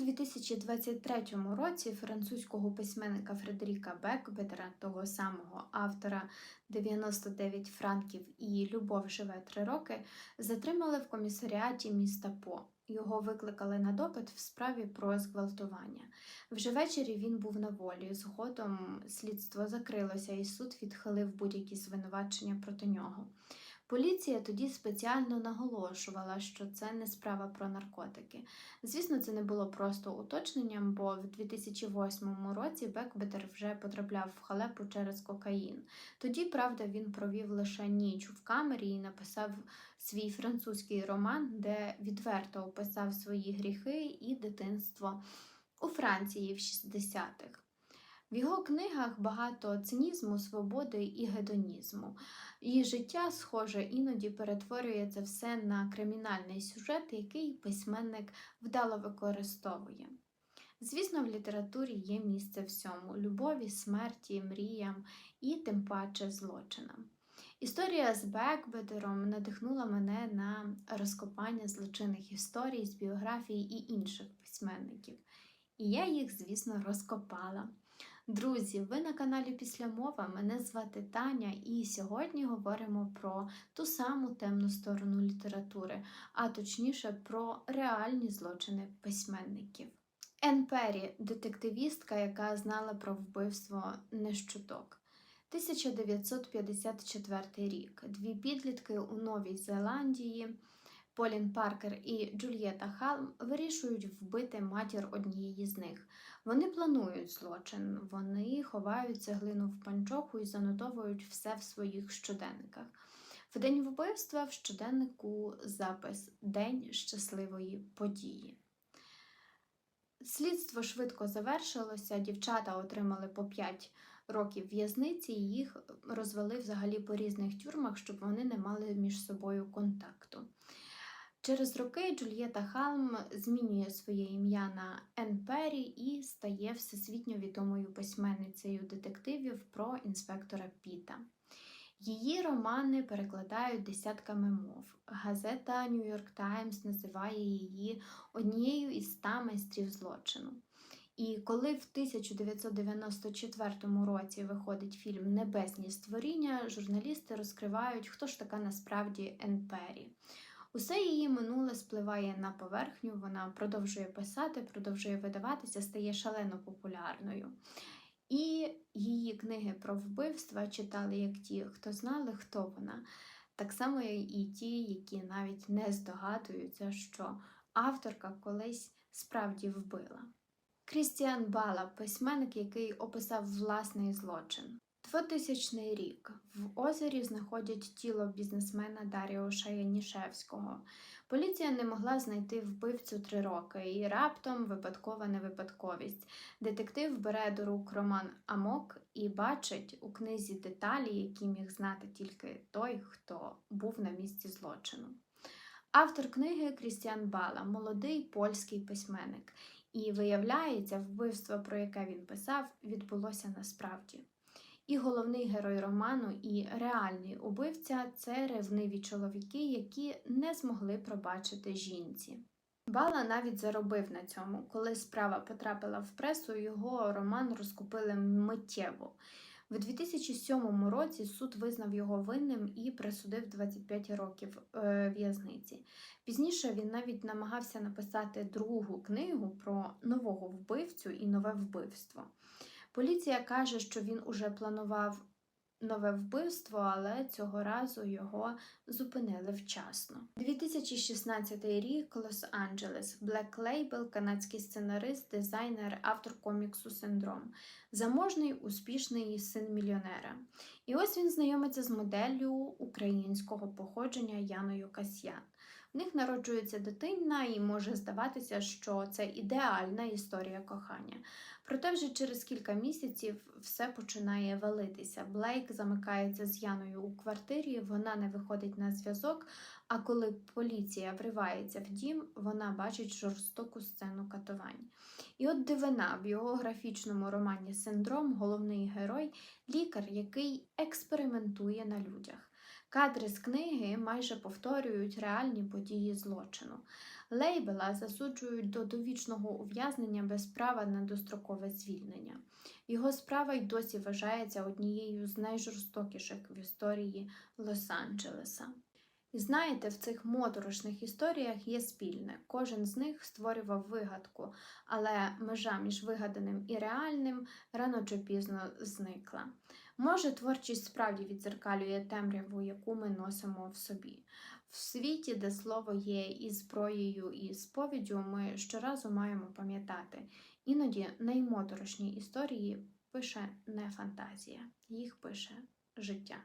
2023 році французького письменника Фредеріка Бекбетера, того самого автора 99 франків і Любов живе три роки, затримали в комісаріаті міста По. Його викликали на допит в справі про зґвалтування. Вже ввечері він був на волі. Згодом слідство закрилося, і суд відхилив будь-які звинувачення проти нього. Поліція тоді спеціально наголошувала, що це не справа про наркотики. Звісно, це не було просто уточненням, бо в 2008 році Бекбетер вже потрапляв в халепу через кокаїн. Тоді, правда, він провів лише ніч в камері і написав свій французький роман, де відверто описав свої гріхи і дитинство у Франції в 60-х. В його книгах багато цинізму, свободи і гедонізму. Її життя, схоже, іноді перетворює це все на кримінальний сюжет, який письменник вдало використовує. Звісно, в літературі є місце всьому любові, смерті, мріям і тим паче злочинам. Історія з Бекбедером надихнула мене на розкопання злочинних історій з біографій і інших письменників. І я їх, звісно, розкопала. Друзі, ви на каналі Післямова. Мене звати Таня, і сьогодні говоримо про ту саму темну сторону літератури, а точніше про реальні злочини письменників. Ен Перрі – детективістка, яка знала про вбивство нещуток. 1954 рік. Дві підлітки у Новій Зеландії. Полін Паркер і Джульєта Халм вирішують вбити матір однієї з них. Вони планують злочин, вони ховають цеглину в панчоху і занотовують все в своїх щоденниках. В день вбивства в щоденнику запис День щасливої події. Слідство швидко завершилося, дівчата отримали по 5 років в'язниці, і їх розвели взагалі по різних тюрмах, щоб вони не мали між собою контакту. Через роки Джульєта Халм змінює своє ім'я на Ен Перрі і стає всесвітньо відомою письменницею детективів про інспектора Піта. Її романи перекладають десятками мов. Газета New York Times називає її однією із ста майстрів злочину. І коли в 1994 році виходить фільм Небесні створіння, журналісти розкривають, хто ж така насправді Ен Перрі. Усе її минуле спливає на поверхню, вона продовжує писати, продовжує видаватися, стає шалено популярною. І її книги про вбивства читали як ті, хто знали, хто вона, так само і ті, які навіть не здогадуються, що авторка колись справді вбила. Крістіан Бала письменник, який описав власний злочин. 2000 рік в озері знаходять тіло бізнесмена Даріуша Янішевського. Поліція не могла знайти вбивцю три роки, і раптом випадкова невипадковість. Детектив бере до рук роман Амок і бачить у книзі деталі, які міг знати тільки той, хто був на місці злочину. Автор книги Крістіан Бала, молодий польський письменник, і виявляється, вбивство, про яке він писав, відбулося насправді. І головний герой роману, і реальний убивця це ревниві чоловіки, які не змогли пробачити жінці. Бала навіть заробив на цьому. Коли справа потрапила в пресу, його роман розкупили миттєво. В 2007 році суд визнав його винним і присудив 25 років е, в'язниці. Пізніше він навіть намагався написати другу книгу про нового вбивцю і нове вбивство. Поліція каже, що він уже планував нове вбивство, але цього разу його зупинили вчасно. 2016 рік Лос-Анджелес, Black Label, канадський сценарист, дизайнер, автор коміксу Синдром, заможний, успішний син мільйонера. І ось він знайомиться з моделлю українського походження Яною Касьян. В них народжується дитина, і може здаватися, що це ідеальна історія кохання. Проте вже через кілька місяців все починає валитися. Блейк замикається з Яною у квартирі, вона не виходить на зв'язок. А коли поліція вривається в дім, вона бачить жорстоку сцену катувань. І от дивина в його графічному романі Синдром, головний герой, лікар, який експериментує на людях. Кадри з книги майже повторюють реальні події злочину. Лейбела засуджують до довічного ув'язнення без права на дострокове звільнення. Його справа й досі вважається однією з найжорстокіших в історії Лос-Анджелеса. І знаєте, в цих моторошних історіях є спільне. Кожен з них створював вигадку, але межа між вигаданим і реальним рано чи пізно зникла. Може, творчість справді відзеркалює темряву, яку ми носимо в собі. В світі, де слово є і зброєю, і сповіддю, ми щоразу маємо пам'ятати. Іноді наймоторошні історії пише не фантазія, їх пише життя.